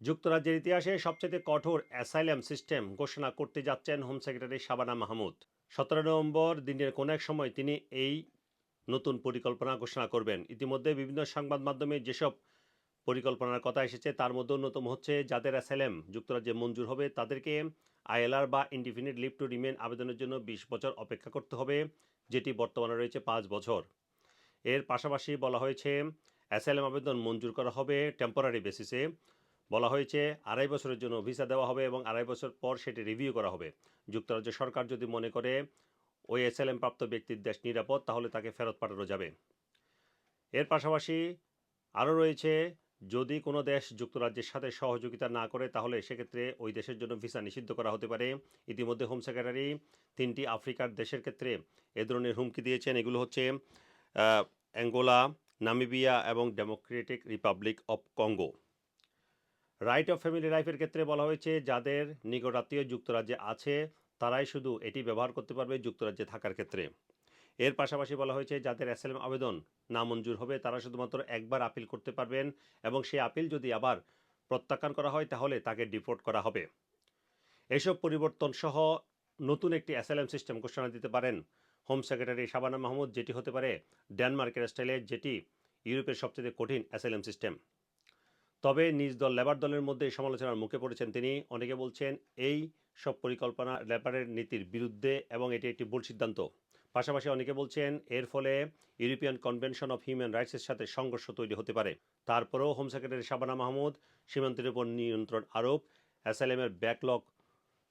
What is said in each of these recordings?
যুক্তরাজ্যের ইতিহাসে সবচেয়ে কঠোর অ্যাসাইলাম সিস্টেম ঘোষণা করতে যাচ্ছেন হোম সেক্রেটারি শাবানা মাহমুদ। সতেরো নভেম্বর দিনের কোনো এক সময় তিনি এই নতুন পরিকল্পনা ঘোষণা করবেন। ইতিমধ্যে বিভিন্ন সংবাদ মাধ্যমে যেসব পরিকল্পনার কথা এসেছে, তার মধ্যে অন্যতম হচ্ছে, যাদের অ্যাসাইলাম যুক্তরাজ্যে মঞ্জুর হবে, তাদেরকে আইএলআর বা ইনডিফিনিট লিভ টু রিমেন আবেদনের জন্য বিশ বছর অপেক্ষা করতে হবে, যেটি বর্তমানে রয়েছে পাঁচ বছর। এর পাশাপাশি বলা হয়েছে, অ্যাসাইলাম আবেদন মঞ্জুর করা হবে টেম্পোরারি বেসিসে। বলা হয়েছে আড়াই বছরের জন্য ভিসা দেওয়া হবে এবং আড়াই বছর পর সেটি রিভিউ করা হবে। যুক্তরাজ্য সরকার যদি মনে করে ওই এসএলএম প্রাপ্ত ব্যক্তির দেশ নিরাপদ, তাহলে তাকে ফেরত পাঠানো যাবে। এর পাশাপাশি আরও রয়েছে, যদি কোনো দেশ যুক্তরাজ্যের সাথে সহযোগিতা না করে, তাহলে সেক্ষেত্রে ওই দেশের জন্য ভিসা নিষিদ্ধ করা হতে পারে। ইতিমধ্যে হোম সেক্রেটারি তিনটি আফ্রিকার দেশের ক্ষেত্রে এ ধরনের হুমকি দিয়েছেন। এগুলো হচ্ছে অ্যাঙ্গোলা নামিবিয়া এবং democratic republic of Congo right of family লাইফের ক্ষেত্রে বলা হয়েছে, যাদের নিকটাত্মীয় যুক্তরাজ্যে আছে, তারাই শুধু এটি ব্যবহার করতে পারবে যুক্তরাজ্যে থাকার ক্ষেত্রে। এর পাশাপাশি বলা হয়েছে, যাদের অ্যাসাইলাম আবেদন নামঞ্জুর হবে, তারা শুধুমাত্র একবার আপিল করতে পারবেন এবং সেই আপিল যদি আবার প্রত্যাখ্যান করা হয়, তাহলে তাকে ডিপোর্ট করা হবে। এসব পরিবর্তন সহ নতুন একটি অ্যাসাইলাম সিস্টেম ঘোষণা দিতে পারেন হোম সেক্রেটারি শাবানা মাহমুদ, যেটি হতে পারে ডেনমার্কের স্টাইলে যেটি ইউরোপের সবচেয়ে কঠিন অ্যাসাইলাম সিস্টেম তবে নিজ দল লেবার দলের মধ্যে সমালোচনার মুখে পড়েছেন তিনি। অনেকে বলছেন এই সব পরিকল্পনা লেবারের নীতির বিরুদ্ধে এবং এটি একটি ভুল সিদ্ধান্ত। পাশাপাশি অনেকে বলছেন এর ফলে ইউরোপিয়ান কনভেনশন অফ হিউম্যান রাইটসের সাথে সংঘর্ষ তৈরি হতে পারে। তারপরেও হোম সেক্রেটারি শাবানা মাহমুদ সীমান্তের উপর নিয়ন্ত্রণ আরোপ অ্যাসাইলামের ব্যাকলগ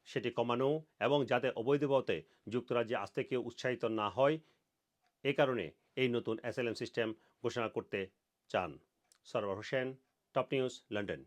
সেটি কমানো এবং যাতে অবৈধভাবে যুক্তরাজ্যে আসতে কেউ উৎসাহিত না হয়, এ কারণে এই নতুন অ্যাসাইলাম সিস্টেম ঘোষণা করতে চান। Sarwar Hossain Top News, London.